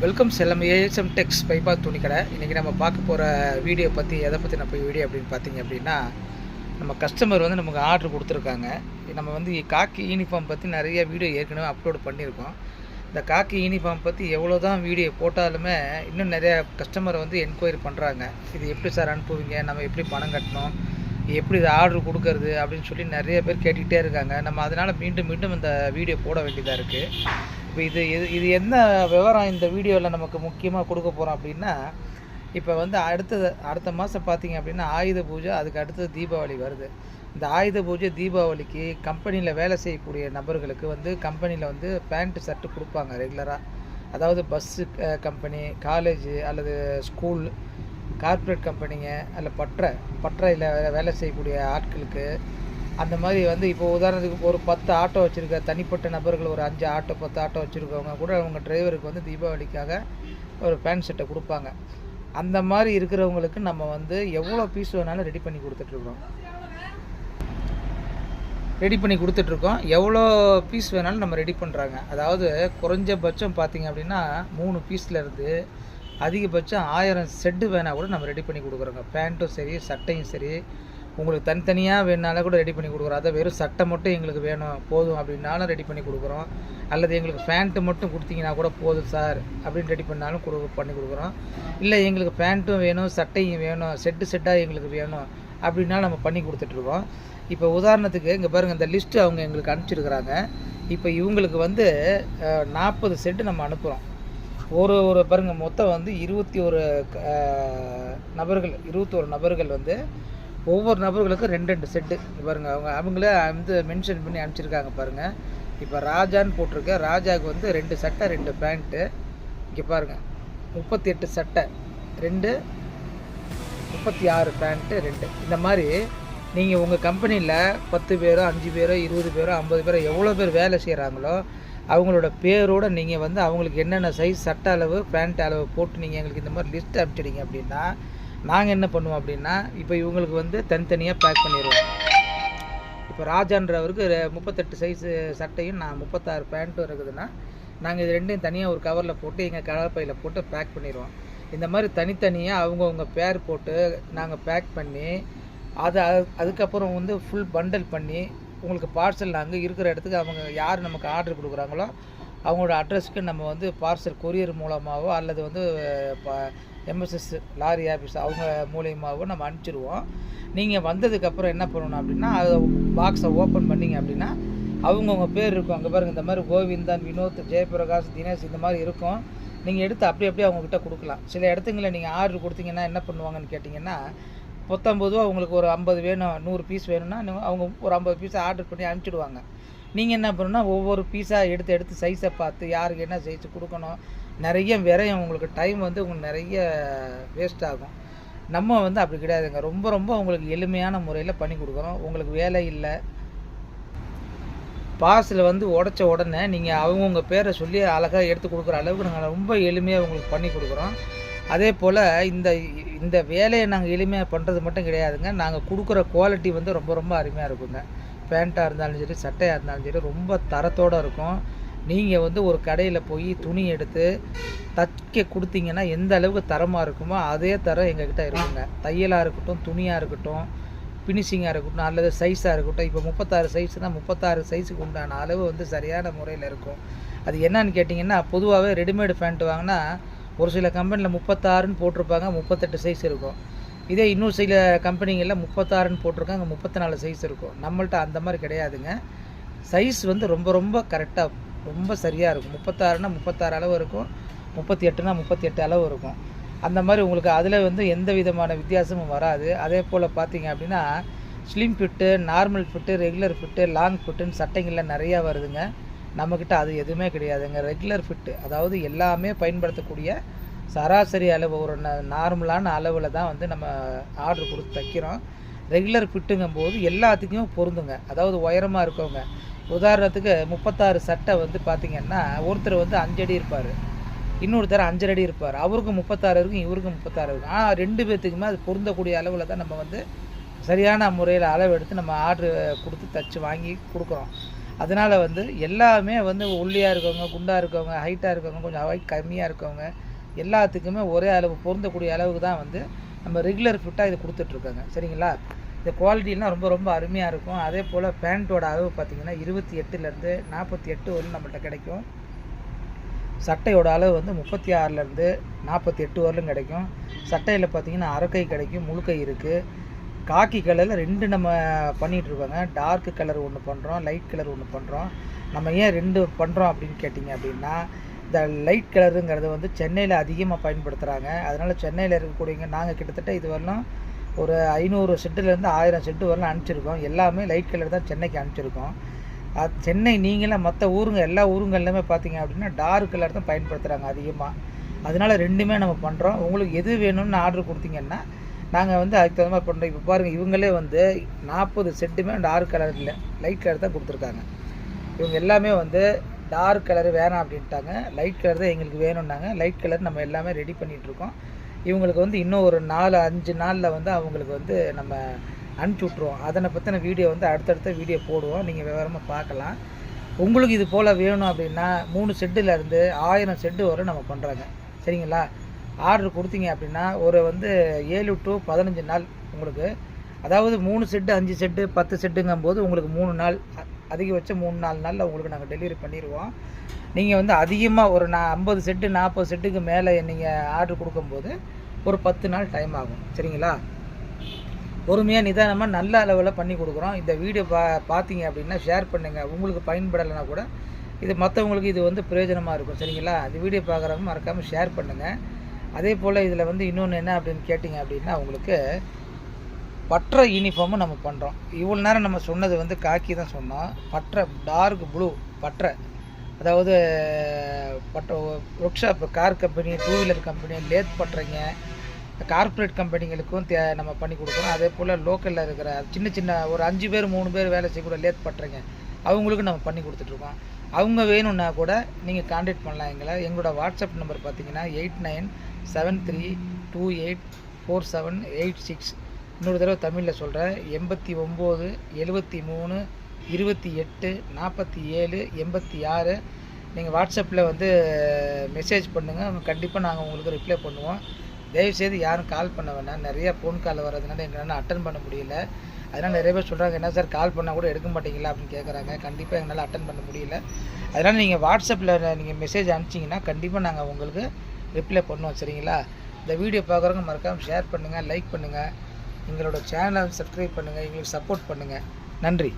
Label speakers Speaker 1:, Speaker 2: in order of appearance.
Speaker 1: Welcome செல்லம் ASM டெக்ஸ் பைபா துணிக்கடை இன்றைக்கி நம்ம பார்க்க போகிற வீடியோ பற்றி எதை பற்றி நம்ம வீடியோ அப்படின்னு பார்த்தீங்க அப்படின்னா நம்ம கஸ்டமர் வந்து நமக்கு ஆர்டர் கொடுத்துருக்காங்க. நம்ம வந்து காக்கி யூனிஃபார்ம் பற்றி நிறைய வீடியோ ஏற்கனவே அப்லோட் பண்ணியிருக்கோம். இந்த காக்கி யூனிஃபார்ம் பற்றி எவ்வளோ தான் வீடியோ போட்டாலுமே இன்னும் நிறையா கஸ்டமர் வந்து என்கொயரி பண்ணுறாங்க இது எப்படி சார் அனுப்புவீங்க? நம்ம எப்படி பணம் கட்டணும்? எப்படி இது ஆர்டர் கொடுக்கறது? அப்படின்னு சொல்லி நிறைய பேர் கேட்டுக்கிட்டே இருக்காங்க. நம்ம அதனால் மீண்டும் மீண்டும் இந்த வீடியோ போட வேண்டியதாக இருக்குது இப்போ இது இது இது என்ன விவரம் இந்த வீடியோவில் நமக்கு முக்கியமாக கொடுக்க போகிறோம் அப்படின்னா இப்போ வந்து அடுத்தது அடுத்த மாதம் பார்த்தீங்க அப்படின்னா ஆயுத பூஜை அதுக்கு அடுத்தது தீபாவளி வருது. இந்த ஆயுத பூஜை தீபாவளிக்கு கம்பெனியில் வேலை செய்யக்கூடிய நபர்களுக்கு வந்து கம்பெனியில் வந்து பேண்ட்டு ஷர்ட்டு கொடுப்பாங்க ரெகுலராக அதாவது பஸ்ஸு கம்பெனி காலேஜு அல்லது ஸ்கூல் கார்ப்பரேட் கம்பெனிங்க அல்ல பற்றை பற்றையில் வேலை செய்யக்கூடிய ஆட்களுக்கு அந்த மாதிரி வந்து இப்போ உதாரணத்துக்கு ஒரு பத்து ஆட்டோ வச்சுருக்க தனிப்பட்ட நபர்கள் ஒரு அஞ்சு ஆட்டோ பத்து ஆட்டோ வச்சுருக்கவங்க கூட அவங்க டிரைவருக்கு வந்து தீபாவளிக்காக ஒரு பேண்ட் ஷர்ட்டை கொடுப்பாங்க. அந்த மாதிரி இருக்கிறவங்களுக்கு நம்ம வந்து எவ்வளோ பீஸ் வேணாலும் ரெடி பண்ணி கொடுத்துட்ருக்கோம். ரெடி பண்ணி கொடுத்துட்ருக்கோம். எவ்வளோ பீஸ் வேணாலும் நம்ம ரெடி பண்ணுறாங்க அதாவது குறைஞ்சபட்சம் பார்த்திங்க அப்படின்னா மூணு பீஸ்லேருந்து அதிகபட்சம் ஆயிரம் செட்டு வேணால் கூட நம்ம ரெடி பண்ணி கொடுக்குறோங்க. பேண்ட்டும் சரி சட்டையும் சரி உங்களுக்கு தனித்தனியாக வேணாலும் கூட ரெடி பண்ணி கொடுக்குறோம். அதை வெறும் சட்டை மட்டும் எங்களுக்கு வேணும். போதும் அப்படின்னாலும் ரெடி பண்ணி கொடுக்குறோம். அல்லது எங்களுக்கு பேண்ட்டு மட்டும் கொடுத்தீங்கன்னா கூட போதும் சார் அப்படின்னு ரெடி பண்ணாலும் கொடு பண்ணி கொடுக்குறோம். இல்லை எங்களுக்கு பேண்ட்டும் வேணும் சட்டையும் வேணும் செட்டு செட்டாக எங்களுக்கு வேணும் அப்படின்னாலும் நம்ம பண்ணி கொடுத்துட்ருக்கோம் இப்போ உதாரணத்துக்கு இங்கே பாருங்கள் இந்த லிஸ்ட்டு அவங்க எங்களுக்கு அனுப்பிச்சிருக்கிறாங்க. இப்போ இவங்களுக்கு வந்து நாற்பது செட்டு நம்ம அனுப்புகிறோம் ஒரு ஒரு பாருங்கள் மொத்தம் வந்து இருபத்தி ஒரு நபர்கள் இருபத்தோரு நபர்கள் வந்து ஒவ்வொரு நபர்களுக்கும் ரெண்டு ரெண்டு செட்டு பாருங்கள் அவங்க அவங்களே வந்து மென்ஷன் பண்ணி அனுப்பிச்சிருக்காங்க பாருங்கள் இப்போ ராஜான்னு போட்டிருக்கேன் ராஜாவுக்கு வந்து ரெண்டு சட்டை ரெண்டு பேண்ட்டு இங்கே பாருங்கள் முப்பத்தி எட்டு சட்டை ரெண்டு முப்பத்தி ஆறு பேண்ட்டு ரெண்டு. இந்த மாதிரி நீங்கள் உங்கள் கம்பெனியில் பத்து பேரோ அஞ்சு பேரோ இருபது பேரோ ஐம்பது பேரோ எவ்வளோ பேர் வேலை செய்கிறாங்களோ அவங்களோட பேரோடு நீங்கள் வந்து அவங்களுக்கு என்னென்ன சைஸ் சட்ட அளவு பேண்ட் அளவு போட்டு நீங்கள் எங்களுக்கு இந்த மாதிரி லிஸ்ட் அனுப்பிச்சிடுங்க அப்படின்னா நாங்கள் என்ன பண்ணுவோம் அப்படின்னா இப்போ இவங்களுக்கு வந்து தனித்தனியாக பேக் பண்ணிடுவோம் இப்போ ராஜான்றவருக்கு முப்பத்தெட்டு சைஸு சட்டையும் நான் முப்பத்தாறு பேண்ட்டும் இருக்குதுன்னா நாங்கள் இது ரெண்டையும் தனியாக ஒரு கவரில் போட்டு எங்கள் கலப்பையில் போட்டு பேக் பண்ணிடுவோம் இந்த மாதிரி தனித்தனியாக அவங்கவுங்க பேர் போட்டு நாங்கள் பேக் பண்ணி அதை அதுக்கப்புறம் வந்து ஃபுல் பண்டல் பண்ணி உங்களுக்கு பார்சல் நாங்கள் இருக்கிற இடத்துக்கு அவங்க யார் நமக்கு ஆர்டர் கொடுக்குறாங்களோ அவங்களோட அட்ரஸ்க்கு நம்ம வந்து பார்சல் கொரியர் மூலமாகவோ அல்லது வந்து எம்எஸ்எஸ் லாரி ஆஃபீஸ் அவங்க மூலியமாகவோ நம்ம அனுப்பிச்சிடுவோம் நீங்கள் வந்ததுக்கப்புறம் என்ன பண்ணணும் அப்படின்னா அதை பாக்ஸை ஓப்பன் பண்ணிங்க அப்படின்னா அவங்கவுங்க பேர் இருக்கும். அங்கே பாருங்கள் இந்த மாதிரி கோவிந்தன் வினோத் ஜெயபிரகாஷ் தினேஷ் இந்த மாதிரி இருக்கும். நீங்கள் எடுத்து அப்படி அப்படியே அவங்கக்கிட்ட கொடுக்கலாம். சில இடத்துங்களில் நீங்கள் ஆர்டர் கொடுத்தீங்கன்னா என்ன பண்ணுவாங்கன்னு கேட்டிங்கன்னா பத்தொம்பது உங்களுக்கு ஒரு ஐம்பது வேணும் நூறு பீஸ் வேணும்னா அவங்க ஒரு ஐம்பது பீஸ் ஆர்டர் பண்ணி அனுப்பிச்சிடுவாங்க. நீங்கள் என்ன பண்ணுன்னா ஒவ்வொரு பீஸாக எடுத்து எடுத்து சைஸை பார்த்து யாருக்கு என்ன சைஸ் கொடுக்கணும் நிறைய விரையும் உங்களுக்கு டைம் வந்து உங்களுக்கு நிறைய வேஸ்ட் ஆகும். நம்ம வந்து அப்படி கிடையாதுங்க. ரொம்ப ரொம்ப உங்களுக்கு எளிமையான முறையில் பண்ணி கொடுக்குறோம் உங்களுக்கு வேலை இல்லை. பார்சல் வந்து உடச்ச உடனே நீங்கள் அவங்கவுங்க பேரை சொல்லி அழகாக எடுத்து கொடுக்குற அளவுக்கு நாங்கள் ரொம்ப எளிமையாக உங்களுக்கு பண்ணி கொடுக்குறோம். அதே போல் இந்த இந்த வேலையை நாங்கள் எளிமையாக பண்ணுறது மட்டும் கிடையாதுங்க. நாங்கள் கொடுக்குற குவாலிட்டி வந்து ரொம்ப ரொம்ப அருமையாக இருக்குங்க. பேண்ட்டாக இருந்தாலும் சரி சட்டையாக இருந்தாலும் சரி ரொம்ப தரத்தோடு இருக்கும். நீங்கள் வந்து ஒரு கடையில் போய் துணி எடுத்து தைக்க கொடுத்தீங்கன்னா எந்த அளவுக்கு தரமாக இருக்குமோ அதே தரம் எங்ககிட்ட இருக்குங்க. தையலாக இருக்கட்டும் துணியாக இருக்கட்டும் ஃபினிஷிங்காக இருக்கட்டும் அல்லது சைஸாக இருக்கட்டும் இப்போ முப்பத்தாறு சைஸ்னால் முப்பத்தாறு சைஸுக்கு உண்டான அளவு வந்து சரியான முறையில் இருக்கும். அது என்னன்னு கேட்டிங்கன்னா பொதுவாகவே ரெடிமேடு ஃபேண்ட் வாங்கினா ஒரு சில கம்பெனியில் முப்பத்தாறுன்னு போட்டிருப்பாங்க முப்பத்தெட்டு சைஸ் இருக்கும். இதே இன்னொரு சில கம்பெனிங்களில் முப்பத்தாறுன்னு போட்டிருக்காங்க. முப்பத்தி நாலு சைஸ் இருக்கும். நம்மள்ட்ட அந்த மாதிரி கிடையாதுங்க. சைஸ் வந்து ரொம்ப ரொம்ப கரெக்டாக ரொம்ப சரியாக இருக்கும். முப்பத்தாறுனா முப்பத்தாறு அளவு இருக்கும். முப்பத்தி எட்டுனா முப்பத்தி எட்டு அளவு இருக்கும். அந்த மாதிரி உங்களுக்கு அதில் வந்து எந்த விதமான வித்தியாசமும் வராது. அதே போல் பார்த்தீங்க அப்படின்னா slim fit normal fit regular fit long ஃபிட்டுன்னு சட்டைங்களில் நிறையா வருதுங்க. நம்மக்கிட்ட அது எதுவுமே கிடையாதுங்க. ரெகுலர் ஃபிட்டு அதாவது எல்லாமே பயன்படுத்தக்கூடிய சராசரி அளவு ஒரு நார்மலான அளவில் தான் வந்து நம்ம ஆர்டர் கொடுத்து தைக்கிறோம். ரெகுலர் ஃபிட்டுங்கும் போது எல்லாத்துக்கும் பொருந்துங்க. அதாவது உயரமாக இருக்கவங்க. உதாரணத்துக்கு முப்பத்தாறு சட்டை வந்து பார்த்திங்கன்னா ஒருத்தர் வந்து அஞ்சடி இருப்பார். இன்னொருத்தர் அஞ்சரை அடி இருப்பார். அவருக்கும் முப்பத்தாறு இருக்கும் இவருக்கும் முப்பத்தாறு இருக்கும். ஆனால் ரெண்டு பேர்த்துக்குமே அது பொருந்தக்கூடிய அளவில் தான் நம்ம வந்து சரியான முறையில் அளவு எடுத்து நம்ம ஆர்டர் கொடுத்து தச்சு வாங்கி கொடுக்குறோம். அதனால் வந்து எல்லாமே வந்து ஒல்லியாக இருக்கவங்க குண்டாக இருக்கவங்க ஹைட்டாக இருக்கவங்க கொஞ்சம் ஹைட் கம்மியாக இருக்கவங்க எல்லாத்துக்குமே ஒரே அளவு பொருந்தக்கூடிய அளவுக்கு தான் வந்து நம்ம ரெகுலர் ஃபிட்டாக இது கொடுத்துட்ருக்காங்க. சரிங்களா? இந்த குவாலிட்டிலாம் ரொம்ப ரொம்ப அருமையாக இருக்கும். அதே போல் பேண்ட்டோட அளவு பார்த்திங்கன்னா இருபத்தி எட்டுலேருந்து நாற்பத்தி எட்டு வரையும் நம்மள்ட்ட கிடைக்கும். சட்டையோட அளவு வந்து முப்பத்தி ஆறுலேருந்து நாற்பத்தி எட்டு வரலும் கிடைக்கும். சட்டையில் பார்த்தீங்கன்னா அரைக்கை கிடைக்கும் முழுக்கை இருக்குது காக்கி கலரில் ரெண்டு நம்ம பண்ணிகிட்ருக்கோங்க டார்க் கலர் ஒன்று பண்ணுறோம் லைட் கலர் ஒன்று பண்ணுறோம் நம்ம ஏன் ரெண்டு பண்ணுறோம் அப்படின்னு கேட்டிங்க அப்படின்னா இந்த லைட் கலருங்கிறது வந்து சென்னையில் அதிகமாக பயன்படுத்துகிறாங்க அதனால் சென்னையில் இருக்கக்கூடியவங்க நாங்கள் கிட்டத்தட்ட இது வரலாம் ஒரு ஐநூறு செட்டுலேருந்து ஆயிரம் செட்டு வரலாம் அனுப்பிச்சிருக்கோம். எல்லாமே லைட் கலர் தான் சென்னைக்கு அனுப்பிச்சிருக்கோம். அது சென்னை நீங்களாம் மற்ற ஊருங்க எல்லா ஊருங்கள்லையுமே பார்த்தீங்க அப்படின்னா டார்க் கலர் தான் பயன்படுத்துகிறாங்க அதிகமாக அதனால் ரெண்டுமே நம்ம பண்ணுறோம் உங்களுக்கு எது வேணும்னு ஆர்டர் கொடுத்தீங்கன்னா நாங்கள் வந்து அதுக்கு தகுந்த மாதிரி பண்ணுறோம் இப்போ பாருங்கள் இவங்களே வந்து நாற்பது செட்டுமே டார்க் கலர் இல்லை லைட் கலர் தான் கொடுத்துருக்காங்க. இவங்க எல்லாமே வந்து டார்க் கலர் வேணாம் அப்படின்ட்டாங்க. லைட் கலர் தான் எங்களுக்கு வேணும்னாங்க. லைட் கலர் நம்ம எல்லாமே ரெடி பண்ணிகிட்ருக்கோம் இவங்களுக்கு வந்து இன்னும் ஒரு நாலு அஞ்சு நாளில் வந்து அவங்களுக்கு வந்து நம்ம அனுப்பிச்சி விட்ருவோம் அதனை பற்றின வீடியோ வந்து அடுத்தடுத்த வீடியோ போடுவோம். நீங்கள் விவரமாக பார்க்கலாம். உங்களுக்கு இது போல் வேணும் அப்படின்னா மூணு செட்டுலேருந்து ஆயிரம் செட்டு வரை நம்ம பண்ணுறாங்க சரிங்களா? ஆர்டர் கொடுத்தீங்க அப்படின்னா ஒரு வந்து ஏழு டு பதினஞ்சு நாள் உங்களுக்கு. அதாவது மூணு செட்டு அஞ்சு செட்டு பத்து செட்டுங்கும் போது உங்களுக்கு மூணு நாள் அதிகபட்சம் மூணு நாலு நாளில் உங்களுக்கு நாங்கள் டெலிவரி பண்ணிடுவோம் நீங்கள் வந்து அதிகமாக ஒரு நான் ஐம்பது செட்டு நாற்பது செட்டுக்கு மேலே நீங்கள் ஆர்டர் கொடுக்கும்போது ஒரு பத்து நாள் டைம் ஆகும். சரிங்களா? பொறுமையாக நிதானமாக நல்ல அளவில் பண்ணி கொடுக்குறோம். இந்த வீடியோ பா பார்த்தீங்க அப்படின்னா ஷேர் பண்ணுங்கள் உங்களுக்கு பயன்படலைன்னா கூட இது மற்றவங்களுக்கு இது வந்து பிரயோஜனமாக இருக்கும். சரிங்களா? இந்த வீடியோ பார்க்குறவங்க மறக்காமல் ஷேர் பண்ணுங்கள் அதே போல் இதில் வந்து இன்னொன்று என்ன அப்படின்னு கேட்டிங்க அப்படின்னா உங்களுக்கு பற்ற யூனிஃபார்மும் நம்ம பண்ணுறோம் இவ்வளோ நேரம் நம்ம சொன்னது வந்து காக்கி தான் சொன்னோம். பற்ற டார்க் ப்ளூ பற்ற. அதாவது பட்ட work shop car company two wheeler company lathe பட்டுறீங்க corporate கம்பெனிகளுக்கும் தே நம்ம பண்ணி கொடுக்குறோம் அதே போல் லோக்கலில் இருக்கிற சின்ன சின்ன ஒரு அஞ்சு பேர் மூணு பேர் வேலை செய்யக்கூட லேத் பட்டுறீங்க அவங்களுக்கும் நம்ம பண்ணி கொடுத்துட்ருக்கோம் அவங்க வேணும்னா கூட நீங்கள் காண்டாக்ட் பண்ணலாம் எங்களை. எங்களோட வாட்ஸ்அப் நம்பர் பார்த்தீங்கன்னா eight nine seven three two eight four seven eight six இன்னொரு தடவை தமிழில் சொல்கிறேன் எண்பத்தி ஒம்பது எழுபத்தி மூணு இருபத்தி எட்டு நாற்பத்தி ஏழு எண்பத்தி ஆறு. நீங்கள் வாட்ஸ்அப்பில் வந்து மெசேஜ் பண்ணுங்கள் கண்டிப்பாக நாங்கள் உங்களுக்கு ரிப்ளை பண்ணுவோம். தயவுசெய்து யாரும் கால் பண்ண வேணாம். நிறையா ஃபோன் கால் வர்றதுனால எங்களால் அட்டன் பண்ண முடியல. அதனால் நிறைய பேர் சொல்கிறாங்க என்ன சார் கால் பண்ணால் கூட எடுக்க மாட்டீங்களா? அப்படின்னு கேட்குறாங்க கண்டிப்பாக எங்களால் அட்டன் பண்ண முடியல. அதனால் நீங்கள் வாட்ஸ்அப்பில் நீங்கள் மெசேஜ் அனுப்பிச்சிங்கன்னா கண்டிப்பாக நாங்கள் உங்களுக்கு ரிப்ளை பண்ணுவோம். சரிங்களா? இந்த வீடியோ பார்க்குறவங்க மறக்காமல் ஷேர் பண்ணுங்கள் லைக் பண்ணுங்கள் எங்களோட சேனலை சப்ஸ்கிரைப் பண்ணுங்கள் எங்களுக்கு சப்போர்ட் பண்ணுங்கள் நன்றி.